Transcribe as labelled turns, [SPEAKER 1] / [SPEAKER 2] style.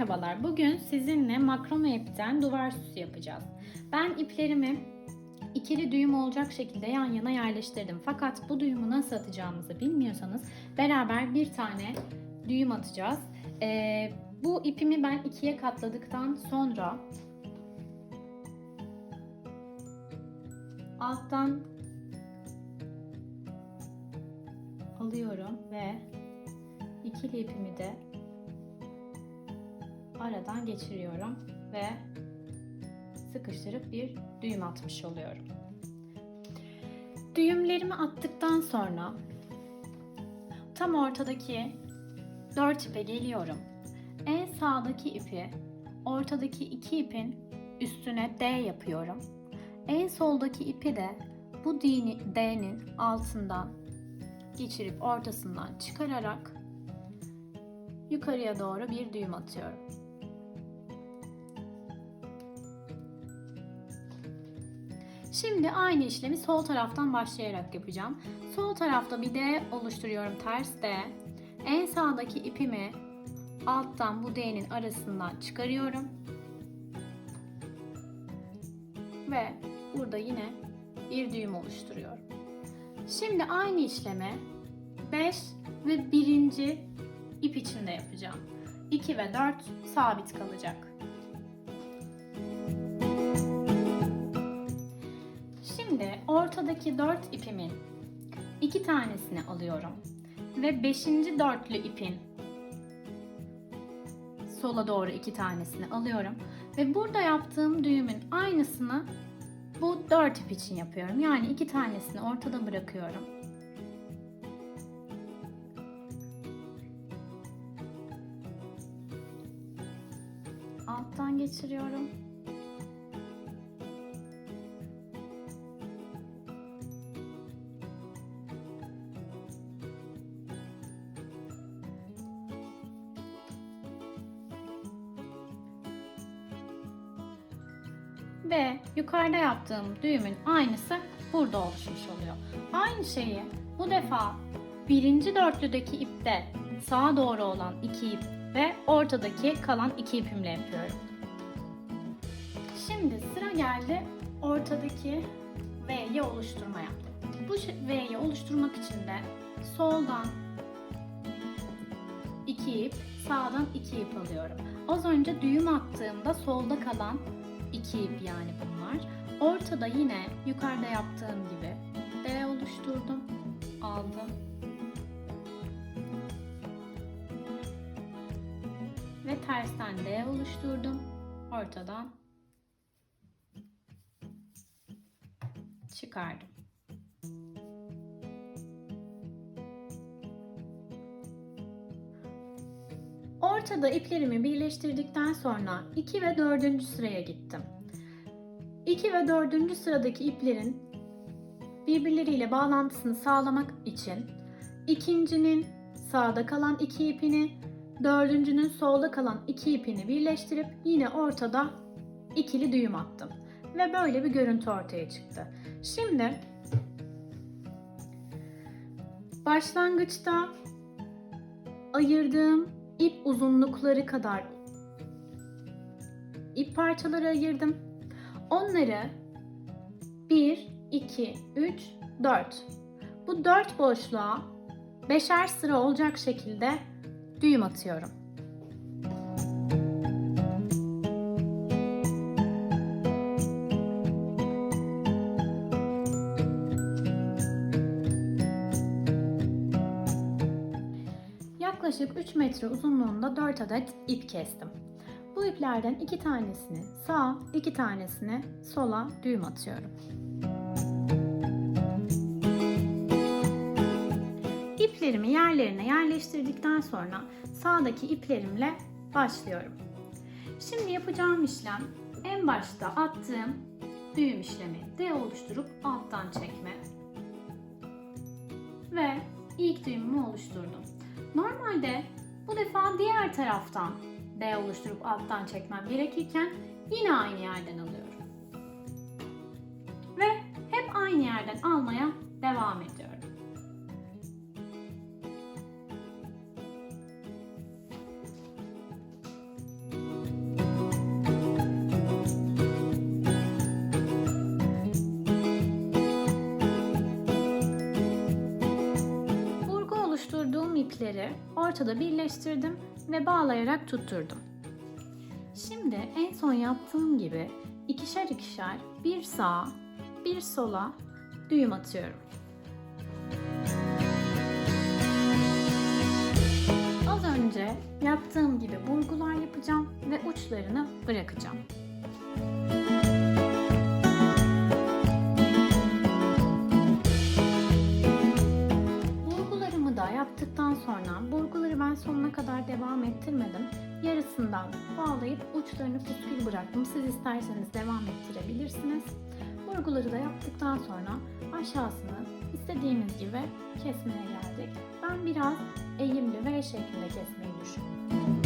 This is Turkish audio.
[SPEAKER 1] Merhabalar. Bugün sizinle makrome ipten duvar süsü yapacağız. Ben iplerimi ikili düğüm olacak şekilde yan yana yerleştirdim. Fakat bu düğümü nasıl atacağımızı bilmiyorsanız beraber bir tane düğüm atacağız. Ee, bu ipimi ben ikiye katladıktan sonra alttan alıyorum ve ikili ipimi de aradan geçiriyorum ve sıkıştırıp bir düğüm atmış oluyorum. Düğümlerimi attıktan sonra tam ortadaki 4 ipe geliyorum. En sağdaki ipi ortadaki iki ipin üstüne D yapıyorum. En soldaki ipi de bu D'nin altından geçirip ortasından çıkararak yukarıya doğru bir düğüm atıyorum. Şimdi aynı işlemi sol taraftan başlayarak yapacağım. Sol tarafta bir D oluşturuyorum ters D. En sağdaki ipimi alttan bu D'nin arasından çıkarıyorum. Ve burada yine bir düğüm oluşturuyorum. Şimdi aynı işlemi 5 ve 1. ip içinde yapacağım. 2 ve 4 sabit kalacak. Şimdi ortadaki 4 ipimin iki tanesini alıyorum ve 5. dörtlü ipin sola doğru iki tanesini alıyorum ve burada yaptığım düğümün aynısını bu 4 ip için yapıyorum. Yani iki tanesini ortada bırakıyorum. Alttan geçiriyorum. Ve yukarıda yaptığım düğümün aynısı burada oluşmuş oluyor. Aynı şeyi bu defa birinci dörtlüdeki ipte sağa doğru olan iki ip ve ortadaki kalan iki ipimle yapıyorum. Şimdi sıra geldi ortadaki V'yi oluşturmaya. Bu V'yi oluşturmak için de soldan iki ip, sağdan iki ip alıyorum. Az önce düğüm attığımda solda kalan iki ip yani bunlar. Ortada yine yukarıda yaptığım gibi D oluşturdum. Aldım. Ve tersten D oluşturdum. Ortadan çıkardım. Ortada iplerimi birleştirdikten sonra 2 ve 4. sıraya gittim. 2 ve 4. sıradaki iplerin birbirleriyle bağlantısını sağlamak için ikincinin sağda kalan iki ipini, dördüncünün solda kalan iki ipini birleştirip yine ortada ikili düğüm attım. Ve böyle bir görüntü ortaya çıktı. Şimdi başlangıçta ayırdığım ip uzunlukları kadar ip parçaları ayırdım. Onları 1, 2, 3, 4. Bu 4 boşluğa beşer sıra olacak şekilde düğüm atıyorum. Yaklaşık 3 metre uzunluğunda 4 adet ip kestim. Bu iplerden iki tanesini sağ, iki tanesini sola düğüm atıyorum. İplerimi yerlerine yerleştirdikten sonra sağdaki iplerimle başlıyorum. Şimdi yapacağım işlem en başta attığım düğüm işlemi D oluşturup alttan çekme ve ilk düğümümü oluşturdum. Normalde bu defa diğer taraftan D oluşturup alttan çekmem gerekirken yine aynı yerden alıyorum. Ve hep aynı yerden almaya devam ediyorum. İpleri ortada birleştirdim ve bağlayarak tutturdum. Şimdi en son yaptığım gibi ikişer ikişer bir sağa bir sola düğüm atıyorum. Az önce yaptığım gibi burgular yapacağım ve uçlarını bırakacağım. Devam ettirmedim. Yarısından bağlayıp uçlarını püskül bıraktım. Siz isterseniz devam ettirebilirsiniz. Burguları da yaptıktan sonra aşağısını istediğimiz gibi kesmeye geldik. Ben biraz eğimli V şeklinde kesmeyi düşünüyorum.